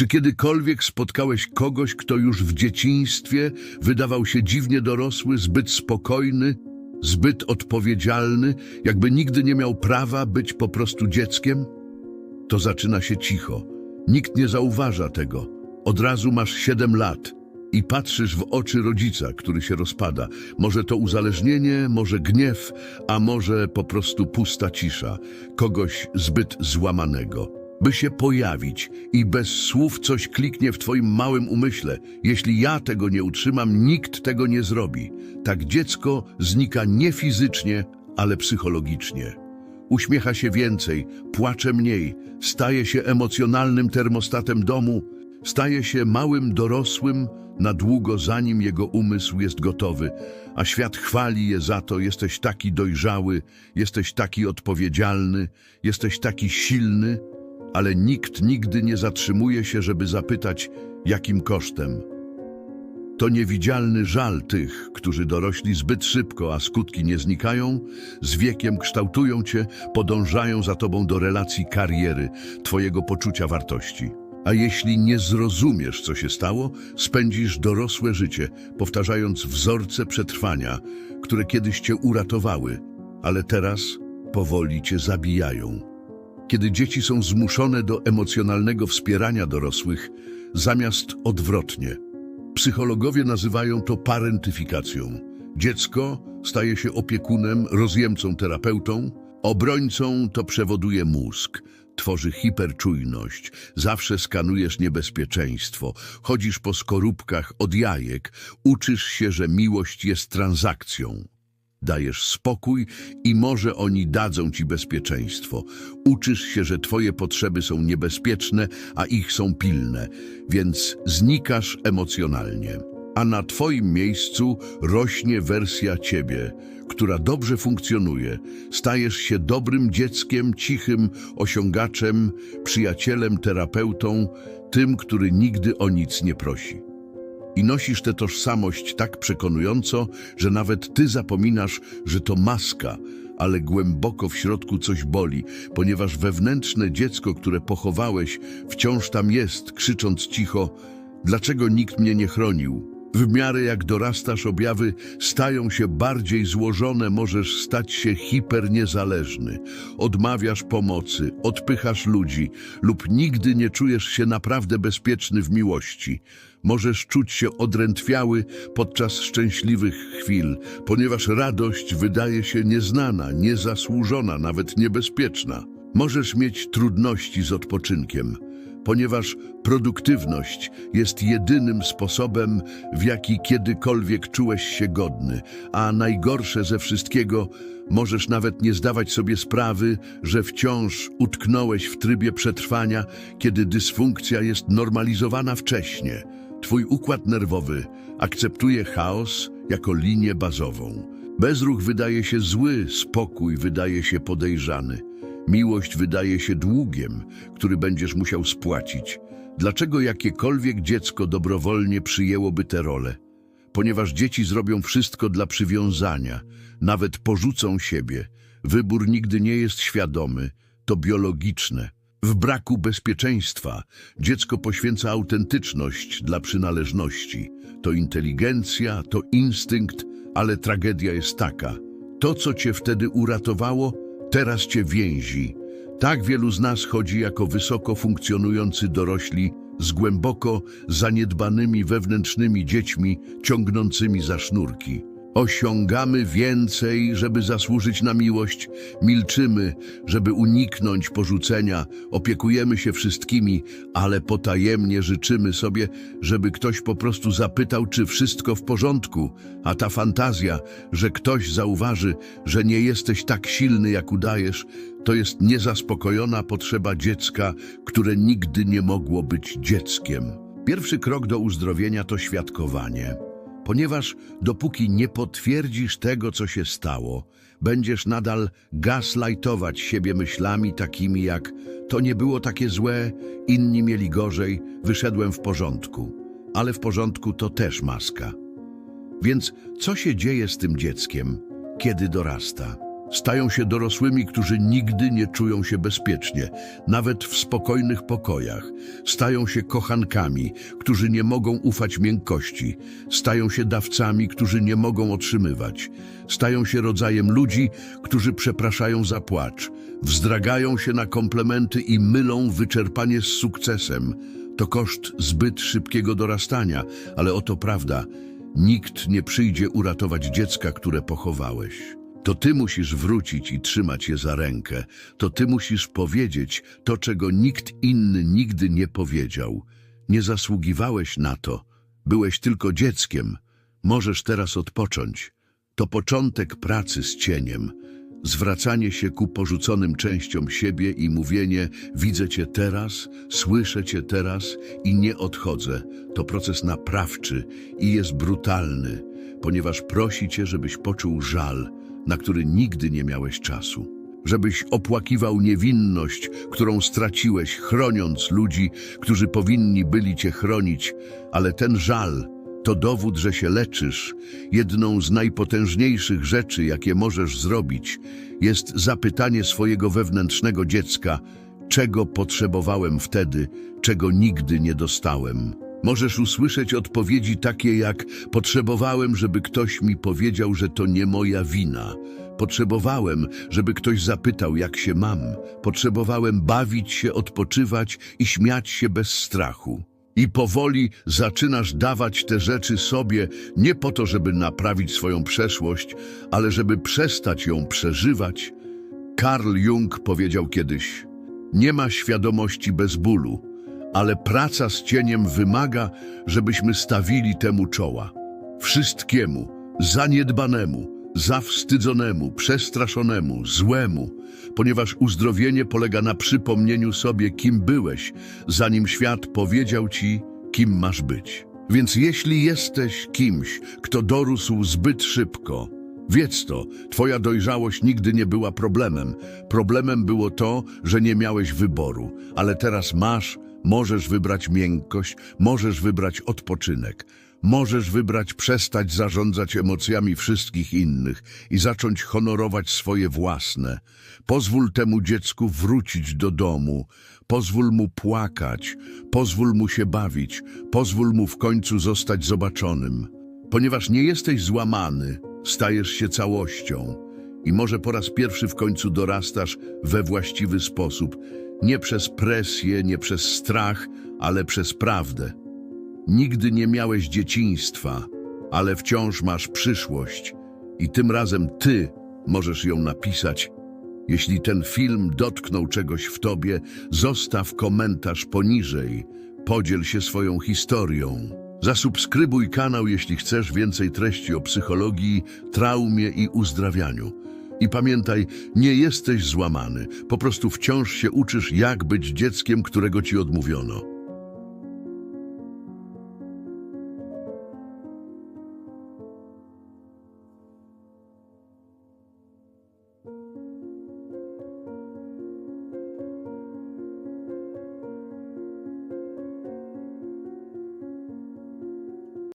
Czy kiedykolwiek spotkałeś kogoś, kto już w dzieciństwie wydawał się dziwnie dorosły, zbyt spokojny, zbyt odpowiedzialny, jakby nigdy nie miał prawa być po prostu dzieckiem? To zaczyna się cicho. Nikt nie zauważa tego. Od razu masz siedem lat i patrzysz w oczy rodzica, który się rozpada. Może to uzależnienie, może gniew, a może po prostu pusta cisza. Kogoś zbyt złamanego. By się pojawić i bez słów coś kliknie w twoim małym umyśle. Jeśli ja tego nie utrzymam, nikt tego nie zrobi. Tak dziecko znika nie fizycznie, ale psychologicznie. Uśmiecha się więcej, płacze mniej, staje się emocjonalnym termostatem domu, staje się małym dorosłym na długo zanim jego umysł jest gotowy, a świat chwali je za to, jesteś taki dojrzały, jesteś taki odpowiedzialny, jesteś taki silny, ale nikt nigdy nie zatrzymuje się, żeby zapytać, jakim kosztem. To niewidzialny żal tych, którzy dorośli zbyt szybko, a skutki nie znikają, z wiekiem kształtują cię, podążają za tobą do relacji kariery, twojego poczucia wartości. A jeśli nie zrozumiesz, co się stało, spędzisz dorosłe życie, powtarzając wzorce przetrwania, które kiedyś cię uratowały, ale teraz powoli cię zabijają. Kiedy dzieci są zmuszone do emocjonalnego wspierania dorosłych, zamiast odwrotnie. Psychologowie nazywają to parentyfikacją. Dziecko staje się opiekunem, rozjemcą terapeutą, obrońcą to przewoduje mózg. Tworzy hiperczujność, zawsze skanujesz niebezpieczeństwo, chodzisz po skorupkach od jajek, uczysz się, że miłość jest transakcją. Dajesz spokój i może oni dadzą ci bezpieczeństwo. Uczysz się, że twoje potrzeby są niebezpieczne, a ich są pilne, więc znikasz emocjonalnie. A na twoim miejscu rośnie wersja ciebie, która dobrze funkcjonuje. Stajesz się dobrym dzieckiem, cichym osiągaczem, przyjacielem, terapeutą, tym, który nigdy o nic nie prosi. I nosisz tę tożsamość tak przekonująco, że nawet ty zapominasz, że to maska, ale głęboko w środku coś boli, ponieważ wewnętrzne dziecko, które pochowałeś, wciąż tam jest, krzycząc cicho: Dlaczego nikt mnie nie chronił? W miarę jak dorastasz, objawy stają się bardziej złożone, możesz stać się hiperniezależny. Odmawiasz pomocy, odpychasz ludzi lub nigdy nie czujesz się naprawdę bezpieczny w miłości. Możesz czuć się odrętwiały podczas szczęśliwych chwil, ponieważ radość wydaje się nieznana, niezasłużona, nawet niebezpieczna. Możesz mieć trudności z odpoczynkiem, ponieważ produktywność jest jedynym sposobem, w jaki kiedykolwiek czułeś się godny, a najgorsze ze wszystkiego, możesz nawet nie zdawać sobie sprawy, że wciąż utknąłeś w trybie przetrwania, kiedy dysfunkcja jest normalizowana wcześnie. Twój układ nerwowy akceptuje chaos jako linię bazową. Bezruch wydaje się zły, spokój wydaje się podejrzany. Miłość wydaje się długiem, który będziesz musiał spłacić. Dlaczego jakiekolwiek dziecko dobrowolnie przyjęłoby tę rolę? Ponieważ dzieci zrobią wszystko dla przywiązania, nawet porzucą siebie. Wybór nigdy nie jest świadomy, to biologiczne. W braku bezpieczeństwa dziecko poświęca autentyczność dla przynależności. To inteligencja, to instynkt, ale tragedia jest taka. To, co cię wtedy uratowało, teraz cię więzi. Tak wielu z nas chodzi jako wysoko funkcjonujący dorośli z głęboko zaniedbanymi wewnętrznymi dziećmi ciągnącymi za sznurki. Osiągamy więcej, żeby zasłużyć na miłość, milczymy, żeby uniknąć porzucenia, opiekujemy się wszystkimi, ale potajemnie życzymy sobie, żeby ktoś po prostu zapytał, czy wszystko w porządku, a ta fantazja, że ktoś zauważy, że nie jesteś tak silny, jak udajesz, to jest niezaspokojona potrzeba dziecka, które nigdy nie mogło być dzieckiem. Pierwszy krok do uzdrowienia to świadkowanie. Ponieważ dopóki nie potwierdzisz tego, co się stało, będziesz nadal gaslightować siebie myślami takimi jak to nie było takie złe, inni mieli gorzej, wyszedłem w porządku. Ale w porządku to też maska. Więc co się dzieje z tym dzieckiem, kiedy dorasta? Stają się dorosłymi, którzy nigdy nie czują się bezpiecznie, nawet w spokojnych pokojach. Stają się kochankami, którzy nie mogą ufać miękkości. Stają się dawcami, którzy nie mogą otrzymywać. Stają się rodzajem ludzi, którzy przepraszają za płacz. Wzdragają się na komplementy i mylą wyczerpanie z sukcesem. To koszt zbyt szybkiego dorastania, ale oto prawda. Nikt nie przyjdzie uratować dziecka, które pochowałeś. To ty musisz wrócić i trzymać je za rękę. To ty musisz powiedzieć to, czego nikt inny nigdy nie powiedział. Nie zasługiwałeś na to. Byłeś tylko dzieckiem. Możesz teraz odpocząć. To początek pracy z cieniem. Zwracanie się ku porzuconym częściom siebie i mówienie widzę cię teraz, słyszę cię teraz i nie odchodzę. To proces naprawczy i jest brutalny, ponieważ prosi cię, żebyś poczuł żal, na który nigdy nie miałeś czasu. Żebyś opłakiwał niewinność, którą straciłeś, chroniąc ludzi, którzy powinni byli cię chronić, ale ten żal to dowód, że się leczysz. Jedną z najpotężniejszych rzeczy, jakie możesz zrobić, jest zapytanie swojego wewnętrznego dziecka, czego potrzebowałem wtedy, czego nigdy nie dostałem. Możesz usłyszeć odpowiedzi takie jak potrzebowałem, żeby ktoś mi powiedział, że to nie moja wina. Potrzebowałem, żeby ktoś zapytał, jak się mam. Potrzebowałem bawić się, odpoczywać i śmiać się bez strachu. I powoli zaczynasz dawać te rzeczy sobie nie po to, żeby naprawić swoją przeszłość, ale żeby przestać ją przeżywać. Carl Jung powiedział kiedyś: Nie ma świadomości bez bólu, ale praca z cieniem wymaga, żebyśmy stawili temu czoła. Wszystkiemu, zaniedbanemu, zawstydzonemu, przestraszonemu, złemu, ponieważ uzdrowienie polega na przypomnieniu sobie, kim byłeś, zanim świat powiedział ci, kim masz być. Więc jeśli jesteś kimś, kto dorósł zbyt szybko, wiedz to, twoja dojrzałość nigdy nie była problemem. Problemem było to, że nie miałeś wyboru, ale teraz masz, możesz wybrać miękkość, możesz wybrać odpoczynek. Możesz wybrać przestać zarządzać emocjami wszystkich innych i zacząć honorować swoje własne. Pozwól temu dziecku wrócić do domu, pozwól mu płakać, pozwól mu się bawić, pozwól mu w końcu zostać zobaczonym. Ponieważ nie jesteś złamany, stajesz się całością i może po raz pierwszy w końcu dorastasz we właściwy sposób, nie przez presję, nie przez strach, ale przez prawdę. Nigdy nie miałeś dzieciństwa, ale wciąż masz przyszłość i tym razem ty możesz ją napisać. Jeśli ten film dotknął czegoś w tobie, zostaw komentarz poniżej. Podziel się swoją historią. Zasubskrybuj kanał, jeśli chcesz więcej treści o psychologii, traumie i uzdrawianiu. I pamiętaj, nie jesteś złamany, po prostu wciąż się uczysz, jak być dzieckiem, którego ci odmówiono.